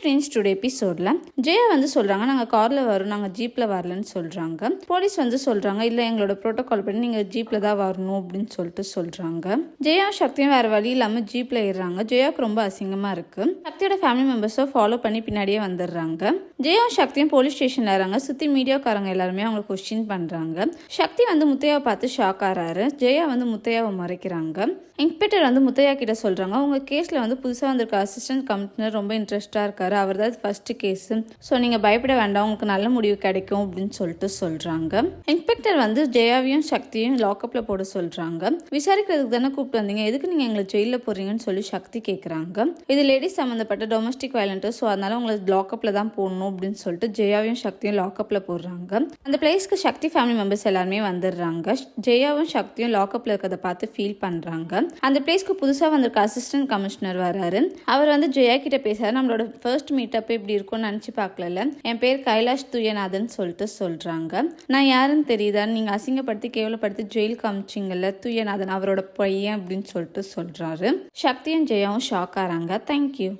Friends today எபிசோடில் ஜெயா வந்து சொல்கிறாங்க நாங்கள் காரில் வரோம் நாங்கள் ஜீப்பில் வரலன்னு சொல்கிறாங்க போலீஸ் வந்து சொல்கிறாங்க இல்லை எங்களோட ப்ரோட்டோகால் பண்ணி நீங்கள் ஜீப்பில் தான் வரணும் அப்படின்னு சொல்லிட்டு சொல்கிறாங்க ஜெயா சக்தியும் வேறு வழி இல்லாமல் ஜீப்பில் ஏறுறாங்க. ஜெயாவுக்கு ரொம்ப அசிங்கமாக இருக்குது சக்தியோட ஃபேமிலி மெம்பர்ஸை ஃபாலோ பண்ணி பின்னாடியே வந்துடுறாங்க. ஜெயா சக்தியும் போலீஸ் ஸ்டேஷனில் இறாங்க சுற்றி மீடியாக்காரங்க எல்லாருமே அவங்களை கொஸ்டின் பண்ணுறாங்க சக்தி வந்து முத்தையாவை பார்த்து ஷாக் ஆறாரு. ஜெயா வந்து முத்தையாவை மறைக்கிறாங்க. இன்ஸ்பெக்டர் வந்து முத்தையா கிட்ட சொல்கிறாங்க உங்கள் கேஸில் வந்து புதுசாக வந்திருக்க அசிஸ்டன்ட் கமிஷனர் ரொம்ப இன்ட்ரெஸ்ட்டாக இருக்காரு. அவர் தான் ஃபஸ்ட்டு கேஸு ஸோ நீங்கள் பயப்பட வேண்டாம். உங்களுக்கு நல்ல முடிவு கிடைக்கும் அப்படின்னு சொல்லிட்டு சொல்கிறாங்க இன்ஸ்பெக்டர் வந்து ஜெயாவையும் சக்தியும் லாக்கப்பில் போட சொல்கிறாங்க விசாரிக்கிறதுக்கு தானே கூப்பிட்டு வந்தீங்க. எதுக்கு நீங்கள் எங்களை ஜெயிலில் போகிறீங்கன்னு சொல்லி சக்தி கேட்குறாங்க இது லேடிஸ் சம்மந்தப்பட்ட டொமஸ்டிக் வயலண்ட்டு ஸோ அதனால உங்களை லாக்கப்பில் தான் போடணும். அப்படின்னு சொல்லிட்டு ஜெயாவையும் சக்தியும் லாக்கப்பில் போடுறாங்க. அந்த பிளேஸ்க்கு சக்தி ஃபேமிலி மெம்பர்ஸ் எல்லாருமே வந்துடுறாங்க. ஜெயாவும் சக்தியும் லாக்கப்பில் இருக்கிறத பார்த்து ஃபீல் பண்ணுறாங்க அந்த பிளேஸ்க்கு புதுசாக வந்திருக்க அசிஸ்டன்ட் கமிஷனர் வராரு. அவர் வந்து ஜெயா கிட்ட பேசுறாரு. நம்மளோட ஃபர்ஸ்ட் மீட்டப் இப்படி இருக்கும்னு நினச்சி பார்க்கல என் பேர் கைலாஷ் துயநாதன் சொல்லிட்டு சொல்கிறாங்க நான் யாருன்னு தெரியுதான்னு நீங்கள் அசிங்கப்படுத்தி கேவலப்படுத்தி ஜெயிலுக்கு அமிச்சிங்கல்ல துயநாதன் அவரோட பையன் அப்படின்னு சொல்லிட்டு சொல்கிறாரு சக்தியும் ஜெயாவும் ஷாக் ஆகிறாங்க தேங்க்யூ